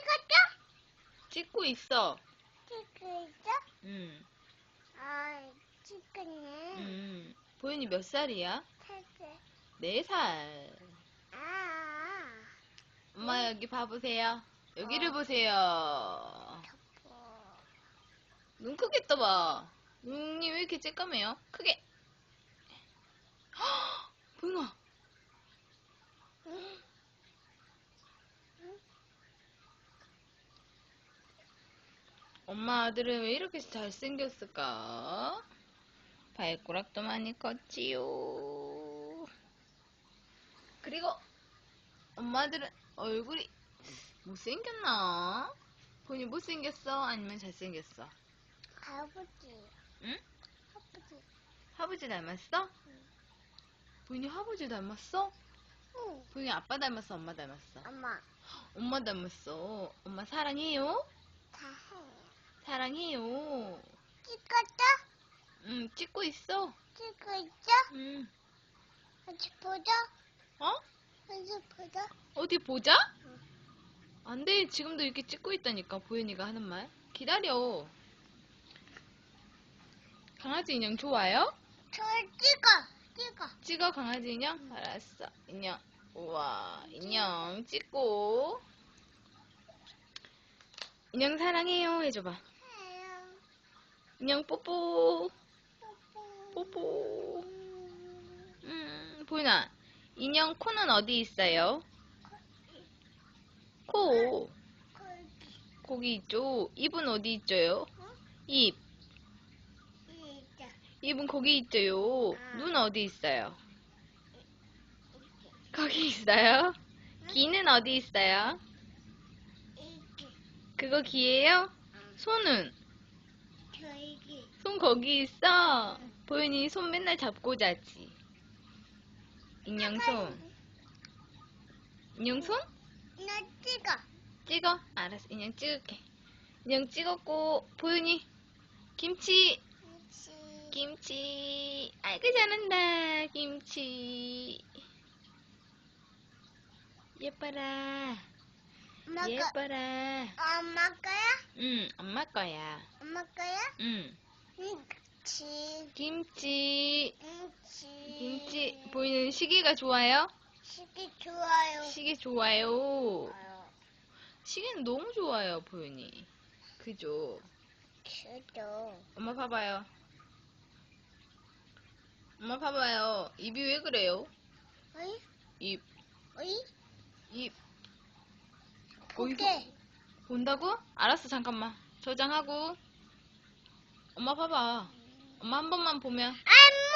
찍었죠? 찍고 있어. 찍고 있어? 음, 아, 찍었네. 음. 보윤이 몇 살이야? 살살. 네 살. 아, 엄마 여기 봐보세요. 여기를 어. 보세요. 눈 크게 떠봐. 눈이 왜 이렇게 쬐까매요? 크게. 헉, 보윤아. 엄마 아들은 왜 이렇게 잘생겼을까? 발가락도 많이 컸지요. 그리고 엄마 아들은 얼굴이 못생겼나? 본이 못생겼어? 아니면 잘생겼어? 아버지. 응? 아버지. 하부지 닮았어? 응. 본이 하부지 닮았어? 응. 본이 아빠 닮았어? 엄마 닮았어? 엄마, 엄마 닮았어. 엄마 사랑해요? 다 해. 사랑해요. 찍었죠? 응, 찍고 있어. 찍고 있죠? 응. 같이 보자. 어? 같이 보자. 어디 보자? 응. 안 돼. 지금도 이렇게 찍고 있다니까. 보현이가 하는 말. 기다려. 강아지 인형 좋아요? 저 찍어. 찍어. 찍어 강아지 인형? 알았어. 인형. 우와. 인형 찍고. 인형 사랑해요. 해줘봐. 인형 뽀뽀. 뽀뽀. 음, 보윤아. 인형 코는 어디 있어요? 코. 거기. 있죠. 입은 어디 있죠요? 어? 입. 입은 거기 있죠요. 아. 눈 어디 있어요? 거기 있어요. 귀는 어디 있어요? 그거 귀예요? 응. 손은? 거기 있어. 보윤이 손 맨날 잡고 자지. 인형 손. 인형 손? 나 찍어. 찍어. 알았어. 인형 찍을게. 인형 찍었고, 보윤이. 김치. 그렇지. 김치. 아이고, 잘한다. 김치. 예뻐라. 엄마 거, 예뻐라. 엄마 거야? 응, 엄마 거야. 엄마 거야? 응. 그렇지. 김치. 김치. 김치. 보이는 시계가 좋아요? 시기 좋아요. 시계 좋아요. 시계는 너무 좋아요, 보윤이. 그죠? 저도. 엄마 봐봐요. 엄마 봐봐요. 입이 왜 그래요? 어이? 입, 어이? 입. 보게. 본다고? 알았어, 잠깐만. 저장하고. 엄마 봐봐. 엄마 한 번만 보면. 엄마!